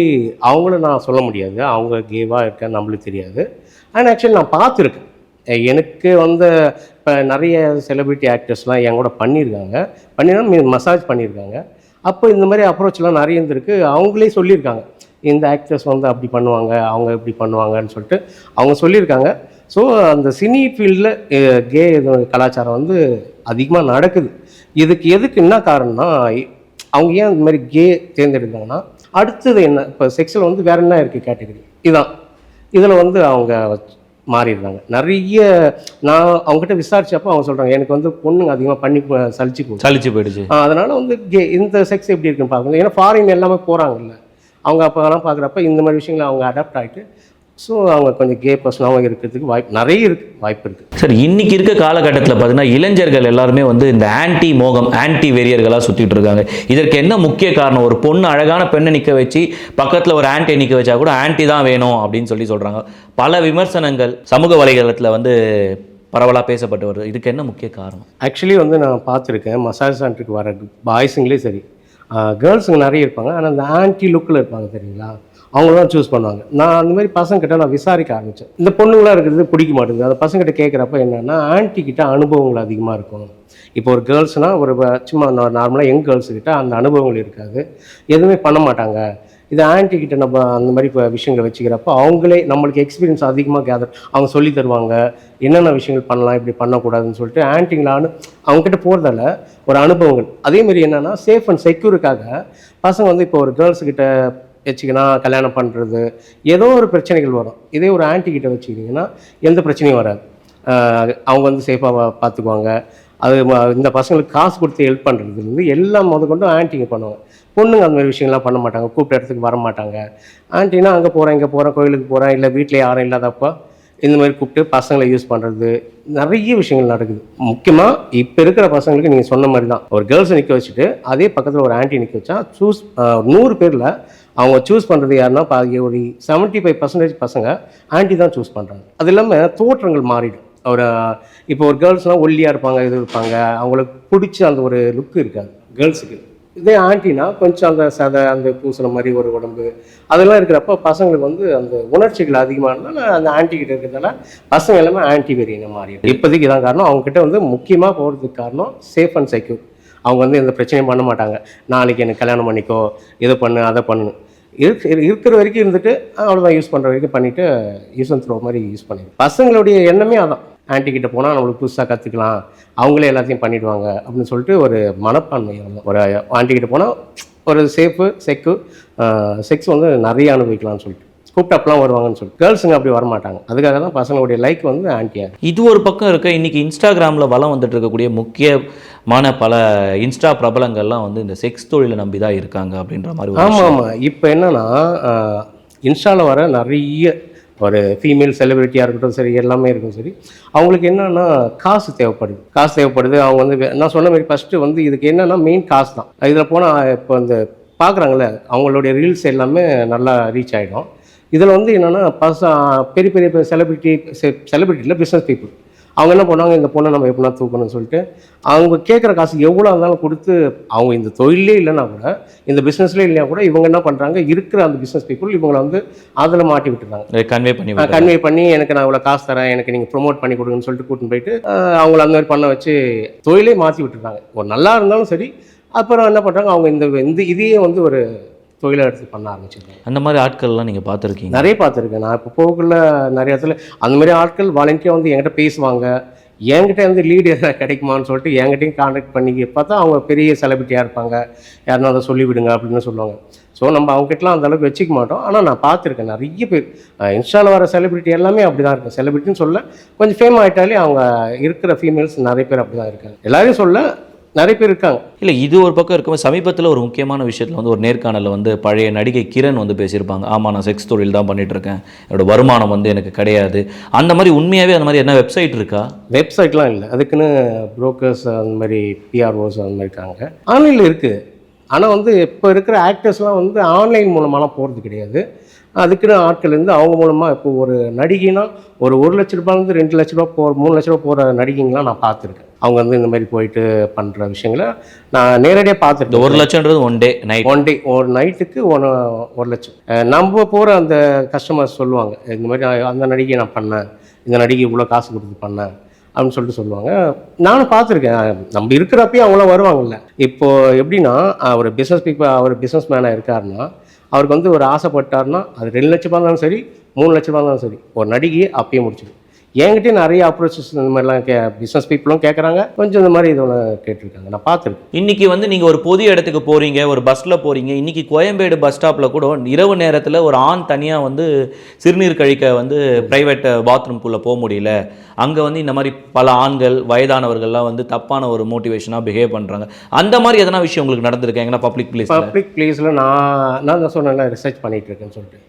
அவங்கள நான் சொல்ல முடியாது. அவங்க கேவாக இருக்க நம்மளுக்கு தெரியாது. ஆனால் ஆக்சுவலி நான் பார்த்துருக்கேன். எனக்கு வந்து இப்போ நிறைய செலிபிரிட்டி ஆக்டர்ஸ்லாம் என் கூட பண்ணியிருக்காங்க. பண்ணினா மசாஜ் பண்ணியிருக்காங்க. அப்போ இந்த மாதிரி அப்ரோச்லாம் நிறைய இருந்திருக்கு. அவங்களே சொல்லியிருக்காங்க. இந்த ஆக்டர்ஸ் வந்து அப்படி பண்ணுவாங்க அவங்க இப்படி பண்ணுவாங்கன்னு சொல்லிட்டு அவங்க சொல்லியிருக்காங்க. ஸோ அந்த சினி ஃபீல்டில் கே கலாச்சாரம் வந்து அதிகமாக நடக்குது. இதுக்கு எதுக்கு என்ன காரணம்னா அவங்க ஏன் இந்த மாதிரி கே தேர்ந்தெடுத்தாங்கன்னா அடுத்தது என்ன? இப்போ செக்ஸில் வந்து வேற என்ன இருக்குது கேட்டகரி இதான். இதில் வந்து அவங்க மாறிடுறாங்க. நிறைய நான் அவங்ககிட்ட விசாரிச்சப்போ அவங்க சொல்கிறாங்க எனக்கு வந்து பொண்ணுங்க அதிகமாக பண்ணி சலிச்சு சலிச்சு போயிடுச்சு. அதனால வந்து கே இந்த செக்ஸ் எப்படி இருக்குன்னு பார்க்கணும். ஏன்னா ஃபாரின் எல்லாமே போகிறாங்கல்ல அவங்க அப்போலாம் பார்க்குறப்ப இந்த மாதிரி விஷயங்களை அவங்க அடாப்ட் ஆகிட்டு ஸோ அவங்க கொஞ்சம் கே பர்சனாகவும் இருக்கிறதுக்கு வாய்ப்பு நிறைய இருக்குது வாய்ப்பு இருக்குது சார் இன்னைக்கு இருக்க காலகட்டத்தில் பார்த்தீங்கன்னா இளைஞர்கள் எல்லாருமே வந்து இந்த ஆன்டி மோகம் ஆன்டி வெறியர்களாக சுற்றிட்டு இருக்காங்க. இதற்கு என்ன முக்கிய காரணம்? ஒரு பொண்ணு அழகான பெண்ணை நிற்க வச்சு பக்கத்தில் ஒரு ஆன்டி நிற்க வச்சா கூட ஆன்டி தான் வேணும் அப்படின்னு சொல்லி சொல்கிறாங்க பல விமர்சனங்கள் சமூக வலைதளத்தில் வந்து பரவலாக பேசப்பட்டு வருது. இதுக்கு என்ன முக்கிய காரணம்? ஆக்சுவலி வந்து நான் பார்த்துருக்கேன் மசாஜ் சென்டருக்கு வர பாய்ஸுங்களே சரி. கேர்ள்ஸுங்க நிறைய இருப்பாங்க ஆனால் அந்த ஆன்டி லுக்கில் இருப்பாங்க தெரியுங்களா? அவங்க தான் சூஸ் பண்ணுவாங்க நான் அந்த மாதிரி பசங்கிட்ட நான் விசாரிக்க ஆரம்பித்தேன் இந்த பொண்ணுங்களாக இருக்கிறது பிடிக்க மாட்டேங்குது. அந்த பசங்கிட்ட கேட்குறப்ப என்னென்னா ஆன்டி கிட்ட அனுபவங்கள் அதிகமாக இருக்கும். இப்போ ஒரு கேர்ள்ஸ்னால் ஒரு சும்மா நார்மலாக யங் கேர்ள்ஸுக்கிட்ட அந்த அனுபவங்கள் இருக்காது. எதுவுமே பண்ண மாட்டாங்க. இது ஆன்டி கிட்ட நம்ம அந்த மாதிரி இப்போ விஷயங்களை வச்சுக்கிறப்ப அவங்களே நம்மளுக்கு எக்ஸ்பீரியன்ஸ் அதிகமாக கேதர் அவங்க சொல்லி தருவாங்க. என்னென்ன விஷயங்கள் பண்ணலாம் இப்படி பண்ணக்கூடாதுன்னு சொல்லிட்டு ஆன்டிங்களான்னு அவங்ககிட்ட போகிறதால ஒரு அனுபவங்கள். அதேமாரி என்னென்னா சேஃப் அண்ட் செக்யூருக்காக பசங்க வந்து இப்போ ஒரு கேர்ள்ஸ் வச்சிங்கன்னா கல்யாணம் பண்ணுறது ஏதோ ஒரு பிரச்சனைகள் வரும். இதே ஒரு ஆன்டிக்கிட்ட வச்சுக்கிட்டிங்கன்னா எந்த பிரச்சனையும் வராது. அவங்க வந்து சேஃபாக பார்த்துக்குவாங்க அது இந்த பசங்களுக்கு காசு கொடுத்து ஹெல்ப் பண்ணுறதுலேருந்து எல்லாம் முத ஆன்ட்டிங்க பண்ணுவாங்க. பொண்ணுங்க அந்த மாதிரி விஷயங்கள்லாம் பண்ண மாட்டாங்க. கூப்பிட்ட இடத்துக்கு வர மாட்டாங்க. ஆன்ட்டினா அங்கே போகிறேன் இங்கே போகிறேன் கோயிலுக்கு போகிறேன் இல்லை வீட்டில் யாரும் இல்லாதப்போ இந்த மாதிரி கூப்பிட்டு பசங்களை யூஸ் பண்ணுறது நிறைய விஷயங்கள் நடக்குது. முக்கியமாக இப்போ இருக்கிற பசங்களுக்கு நீங்கள் சொன்ன மாதிரி தான். ஒரு கேர்ள்ஸை நிற்க வச்சுட்டு அதே பக்கத்தில் ஒரு ஆன்ட்டி நிற்க வச்சா சூஸ் நூறு பேரில் அவங்க சூஸ் பண்ணுறது யாருன்னா பாதி ஒரு செவன்ட்டி ஃபைவ் பர்சன்டேஜ் பசங்க ஆன்ட்டி தான் சூஸ் பண்ணுறாங்க அது இல்லாமல் தோற்றங்கள் மாறிடும். ஒரு இப்போ ஒரு கேர்ள்ஸ்லாம் ஒல்லியாக இருப்பாங்க இது இருப்பாங்க அவங்களுக்கு பிடிச்ச அந்த ஒரு லுக் இருக்காது. கேர்ள்ஸுக்கு இதே ஆன்ட்டினா கொஞ்சம் அந்த சதை அந்த பூசுன மாதிரி ஒரு உடம்பு அதெல்லாம் இருக்கிறப்ப பசங்களுக்கு வந்து அந்த உணர்ச்சிகள் அதிகமானதால அந்த ஆன்ட்டி கிட்ட இருக்கிறதால பசங்க எல்லாமே ஆன்ட்டி வெறியின மாறிடும் இப்போதைக்கு இதான் காரணம். அவங்க கிட்ட வந்து முக்கியமாக போகிறதுக்கு காரணம் சேஃப் அண்ட் செக்யூர் அவங்க வந்து எந்த பிரச்சனையும் பண்ண மாட்டாங்க. நாளைக்கு எனக்கு கல்யாணம் பண்ணிக்கோ இதை பண்ணு அதை பண்ணு இருக்கிற வரைக்கும் இருந்துட்டு அவ்வளோதான் யூஸ் பண்ணுற வரைக்கும் பண்ணிவிட்டு யூஸ் அண்ட் த்ரோ மாதிரி யூஸ் பண்ணி பசங்களுடைய எண்ணமே அதான். ஆன்ட்டி கிட்ட போனால் நம்மளுக்கு புதுசாக கற்றுக்கலாம் அவங்களே எல்லாத்தையும் பண்ணிவிடுவாங்க அப்படின்னு சொல்லிட்டு ஒரு மனப்பான்மை ஒரு ஆன்ட்டி கிட்ட போனால் ஒரு சேஃபு செக்கு செக்ஸ் வந்து நிறைய அனுபவிக்கலாம்னு சொல்லிட்டு. கூப்பிட்டப்லாம் வருவாங்கன்னு சொல்லிட்டு. கேர்ள்ஸுங்க அப்படி வர மாட்டாங்க அதுக்காக தான் பசங்களுடைய லைக் வந்து ஆன்டியாக இது ஒரு பக்கம் இருக்க இன்னைக்கு இன்ஸ்டாகிராமில் வலம் வந்துட்டு இருக்கக்கூடிய முக்கிய முக்கியமான பல இன்ஸ்டா பிரபலங்கள்லாம் வந்து இந்த செக்ஸ் தொழிலை நம்பி தான் இருக்காங்க அப்படின்ற மாதிரி ஆமாம் ஆமாம் இப்போ என்னன்னா இன்ஸ்டாவில் வர நிறைய ஒரு ஃபீமேல் செலிபிரிட்டியாக இருக்கட்டும் சரி எல்லாமே இருக்கும் சரி அவங்களுக்கு என்னன்னா காசு தேவைப்படுது. காசு தேவைப்படுது. அவங்க வந்து நான் சொன்ன மாதிரி ஃபஸ்ட்டு வந்து இதுக்கு என்னன்னா மெயின் காசு தான். இதில் போனால் இப்போ இந்த பார்க்குறாங்களே அவங்களுடைய ரீல்ஸ் எல்லாமே நல்லா ரீச் ஆகிடும் இதில் வந்து என்னென்னா பச பெரிய பெரிய செலிபிரிட்டி செலிபிரிட்டியில் பிஸ்னஸ் பீப்புள் அவங்க என்ன பண்ணுவாங்க இந்த பொண்ணை நம்ம எப்படின்னா தூக்கணும்னு சொல்லிட்டு அவங்க கேட்குற காசு எவ்வளோ இருந்தாலும் கொடுத்து அவங்க இந்த தொழிலே இல்லைன்னா கூட இந்த பிஸ்னஸ்லேயே இல்லைனா கூட இவங்க என்ன பண்ணுறாங்க இருக்கிற அந்த பிஸ்னஸ் பீப்புள் இவங்களை வந்து அதில் மாட்டி விட்டுறாங்க கன்வே பண்ணி. கன்வே பண்ணி எனக்கு நான் இவ்வளோ காசு தரேன் எனக்கு நீங்கள் ப்ரொமோட் பண்ணி கொடுங்கன்னு சொல்லிட்டு கூட்டின்னு போயிட்டு அவங்கள அந்த மாதிரி பண்ண வச்சு தொழிலே மாற்றி விட்டுறாங்க ஒரு நல்லா இருந்தாலும் சரி அப்புறம் என்ன பண்ணுறாங்க அவங்க இந்த இந்த இதையே வந்து ஒரு தொழிலை எடுத்து பண்ண ஆரம்பிச்சிருக்காங்க. அந்த மாதிரி ஆட்கள்லாம் நீங்கள் பார்த்துருக்கீங்க? நிறைய பார்த்துருக்கேன். நான் இப்போ போகக்குள்ள நிறைய இடத்துல அந்த மாதிரி ஆட்கள் வாலண்டியாக வந்து என்கிட்ட பேசுவாங்க. என்கிட்ட வந்து லீடு கிடைக்குமான்னு சொல்லிட்டு என்கிட்டயும் காண்டாக்ட் பண்ணி பார்த்தா அவங்க பெரிய செலிபிரிட்டியாக இருப்பாங்க. யாருன்னா அதை சொல்லிவிடுங்க அப்படின்னு சொல்லுவாங்க. ஸோ நம்ம அவங்ககிட்டலாம் அந்த அளவுக்கு வச்சுக்க மாட்டோம். ஆனால் நான் பார்த்துருக்கேன். நிறைய பேர் இன்ஸ்டாவில் வர செலிபிரிட்டி எல்லாமே அப்படி தான் இருக்கும் செலிபிரிட்டின்னு சொல்ல கொஞ்சம் ஃபேம் ஆகிட்டாலே அவங்க இருக்கிற ஃபீமேல்ஸ் நிறைய பேர் அப்படி தான் இருக்காங்க. எல்லாரையும் சொல்ல நிறைய பேர் இருக்காங்க. இல்லை இது ஒரு பக்கம் இருக்கும்போது சமீபத்தில் ஒரு முக்கியமான விஷயத்தில் வந்து ஒரு நேர்காணலில் வந்து பழைய நடிகை கிரண் வந்து பேசியிருப்பாங்க. ஆமாம் நான் செக்ஸ் தொழில் தான் பண்ணிட்டு இருக்கேன் என்னோட வருமானம் வந்து எனக்கு கிடையாது. அந்த மாதிரி உண்மையாகவே அந்த மாதிரி என்ன வெப்சைட் இருக்கா? வெப்சைட்லாம் இல்லை. அதுக்குன்னு புரோக்கர்ஸ் அந்த மாதிரி பிஆர்ஓஸ் அந்த மாதிரி இருக்காங்க. ஆன்லைனில் இருக்குது ஆனால் வந்து இப்போ இருக்கிற ஆக்டர்ஸ்லாம் வந்து ஆன்லைன் மூலமாலாம் போகிறது கிடையாது. அதுக்குன்னு ஆட்கள் இருந்து அவங்க மூலமாக இப்போ ஒரு நடிகைனா ஒரு ஒரு லட்ச ரூபாயிலேருந்து ரெண்டு லட்ச ரூபா போ மூணு லட்ச ரூபா போகிற நடிகைங்களாம் நான் பார்த்துருக்கேன். அவங்க வந்து இந்த மாதிரி போயிட்டு பண்ணுற விஷயங்களை நான் நேரடியாக பார்த்துருக்கேன் ஒரு லட்சம்ன்றது one day night one day ஒரு நைட்டுக்கு ஒன்று ஒரு லட்சம். நம்ம போகிற அந்த கஸ்டமர்ஸ் சொல்லுவாங்க இந்த மாதிரி நான் அந்த நடிகை நான் பண்ணேன் இந்த நடிகை இவ்வளோ காசு கொடுத்து பண்ணேன் அப்படின்னு சொல்லிட்டு சொல்லுவாங்க. நானும் பார்த்துருக்கேன். நம்ம இருக்கிறப்பயே அவங்களாம் வருவாங்கல்ல. இப்போ எப்படின்னா அவர் பிஸ்னஸ் பீப்பிள் அவர் பிஸ்னஸ் மேனாக இருக்காருன்னா அவருக்கு வந்து ஒரு ஆசைப்பட்டாருன்னா அது ரெண்டு லட்சமாக இருந்தாலும் சரி மூணு லட்சமாக இருந்தாலும் சரி ஒரு நடிகையை அப்பயே முடிச்சிடும். என்கிட்டயே நிறைய அப்ரோச்சஸ் இந்த மாதிரிலாம் கே பிஸ்னஸ் பீப்புளும் கேட்குறாங்க கொஞ்சம் இந்த மாதிரி இதோட கேட்டிருக்காங்க. நான் பார்த்துருக்கேன். இன்னைக்கு வந்து நீங்க ஒரு பொது இடத்துக்கு போறீங்க ஒரு பஸ்ல போறீங்க. இன்னைக்கு கோயம்பேடு பஸ் ஸ்டாப்ல கூட இரவு நேரத்துல ஒரு ஆண் தனியா வந்து சிறுநீர் கழிக்க வந்து பிரைவேட் பாத்ரூம்குள்ள போக முடியல. அங்க வந்து இந்த மாதிரி பல ஆண்கள் வயதானவர்கள்லாம் வந்து தப்பான ஒரு மோட்டிவேஷனா பிஹேவ் பண்றாங்க. அந்த மாதிரி எதனா விஷயம் உங்களுக்கு நடந்திருக்கா? எங்கன்னா பப்ளிக் பிளேஸ்ல பப்ளிக் பிளேஸில் நான் நான் தான் சொன்னேன்ல ரிசர்ச் பண்ணிட்டு இருக்கேன்னு சொல்லிட்டு.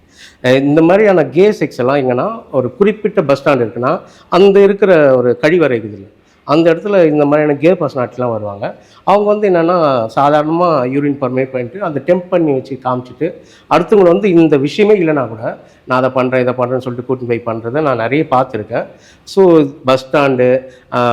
இந்த மாதிரியான கே செக்ஸ் எல்லாம் எங்கன்னா ஒரு குறிப்பிட்ட பஸ் ஸ்டாண்ட் இருக்குன்னா அந்த இருக்கிற ஒரு கழிவறை இருக்குது அந்த இடத்துல இந்த மாதிரியான கே பர்சனாலிட்டிலாம் வருவாங்க. அவங்க வந்து என்னென்னா சாதாரணமாக யூரின் பர்மிட் பண்ணிட்டு அந்த டெம்ப் பண்ணி வச்சு காமிச்சிட்டு அடுத்தவங்களை வந்து இந்த விஷயமே இல்லைனா கூட நான் அதை பண்ணுறேன் இதை பண்ணுறேன்னு சொல்லிட்டு கூட்டின்னு போய் பண்ணுறதை நான் நிறைய பார்த்துருக்கேன். ஸோ பஸ் ஸ்டாண்டு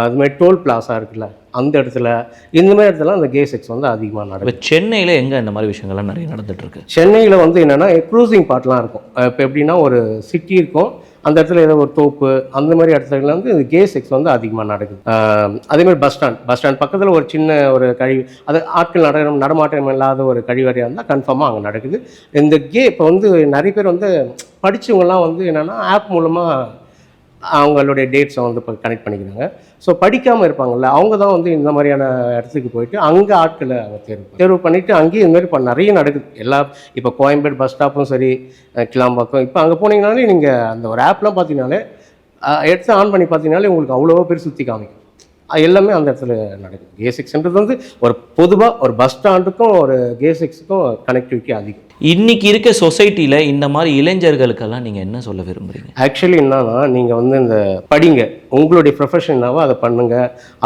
அது மாதிரி டோல் பிளாசா இருக்குல்ல அந்த இடத்துல இந்த மாதிரி இடத்துல அந்த கே செக்ஸ் வந்து அதிகமாக நடக்கும் சென்னையில எங்க இந்த மாதிரி விஷயங்கள்லாம் நிறைய நடந்துட்டு இருக்கு சென்னையில் வந்து என்னென்னா க்ரூசிங் பார்ட்லாம் இருக்கும். இப்போ எப்படின்னா ஒரு சிட்டி இருக்கும் அந்த இடத்துல ஏதோ ஒரு தோப்பு அந்த மாதிரி இடத்துல வந்து கே செக்ஸ் வந்து அதிகமாக நடக்குது. அதேமாதிரி அதே மாதிரி பஸ் ஸ்டாண்ட் பஸ் ஸ்டாண்ட் பக்கத்தில் ஒரு சின்ன ஒரு கழிவு அது ஆட்கள் நட நடமாட்டம் இல்லாத ஒரு கழிவறையாக இருந்தால் கன்ஃபார்மாக அங்கே நடக்குது. இந்த கே இப்போ வந்து நிறைய பேர் வந்து படித்தவங்கலாம் வந்து என்னென்னா ஆப் மூலமாக அவங்களுடைய டேட்ஸை வந்து இப்போ கனெக்ட் பண்ணிக்கிறாங்க. ஸோ படிக்காமல் இருப்பாங்கல்ல அவங்க தான் வந்து இந்த மாதிரியான இடத்துக்கு போயிட்டு அங்கே ஆட்களை அவங்க தேர்வு தேர்வு பண்ணிவிட்டு அங்கேயும் இந்த மாதிரி இப்போ நிறைய நடக்குது. எல்லா இப்போ கோயம்பேடு பஸ் ஸ்டாப்பும் சரி கிளாம்பாக்கம். இப்போ அங்கே போனீங்கனாலே நீங்கள் அந்த ஒரு ஆப்லாம் பார்த்தீங்கனாலே எடுத்து ஆன் பண்ணி பார்த்தீங்கனாலே உங்களுக்கு அவ்வளோ பேர் சுற்றி காமிக்கும். எல்லாமே அந்த இடத்துல நடக்குது. கே செக்ஸ்ன்றது வந்து ஒரு பொதுவாக ஒரு பஸ் ஸ்டாண்டுக்கும் ஒரு கே செக்ஸுக்கும் கனெக்டிவிட்டி அதிகம். இன்னைக்கு இருக்க சொசைட்டியில் இந்த மாதிரி இளைஞர்களுக்கெல்லாம் நீங்கள் என்ன சொல்ல விரும்புறீங்க? ஆக்சுவலி என்னன்னா நீங்கள் வந்து இந்த படிங்க. உங்களுடைய ப்ரொஃபஷன் என்னவோ அதை பண்ணுங்க.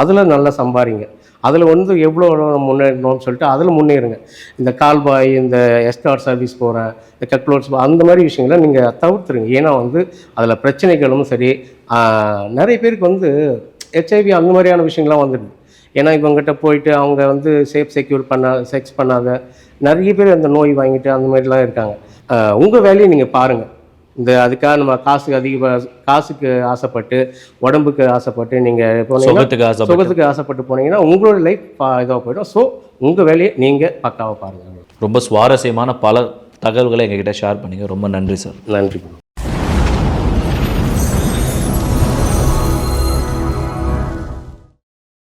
அதில் நல்லா சம்பாரிங்க. அதில் வந்து எவ்வளோ முன்னேறணும்னு சொல்லிட்டு அதில் முன்னேறுங்க. இந்த கால்பாய் இந்த எஸ்டார் சர்வீஸ் போகிறேன் இந்த கக்லோட்ஸ் அந்த மாதிரி விஷயங்களை நீங்கள் தவிர்த்துருங்க. ஏன்னா வந்து அதில் பிரச்சனைகளும் சரி நிறைய பேருக்கு வந்து ஹெச்ஐவி அந்த மாதிரியான விஷயங்கள்லாம் வந்துடுது. ஏன்னா இவங்ககிட்ட போயிட்டு அவங்க வந்து சேஃப் செக்யூர் பண்ண செக்ஸ் பண்ணாத நிறைய பேர் அந்த நோய் வாங்கிட்டு அந்த மாதிரிலாம் இருக்காங்க. உங்கள் வேலையை நீங்கள் பாருங்கள் இந்த அதுக்காக நம்ம காசுக்கு அதிக காசுக்கு ஆசைப்பட்டு உடம்புக்கு ஆசைப்பட்டு நீங்கள் போனீங்கன்னா சுகத்துக்கு ஆசை சுகத்துக்கு ஆசைப்பட்டு போனீங்கன்னா உங்களோட லைஃப் இதாக போயிடும். ஸோ உங்கள் வேலையை நீங்கள் பக்காவாக பாருங்கள் ரொம்ப சுவாரஸ்யமான பல தகவல்களை எங்ககிட்ட ஷேர் பண்ணீங்க. ரொம்ப நன்றி சார் நன்றி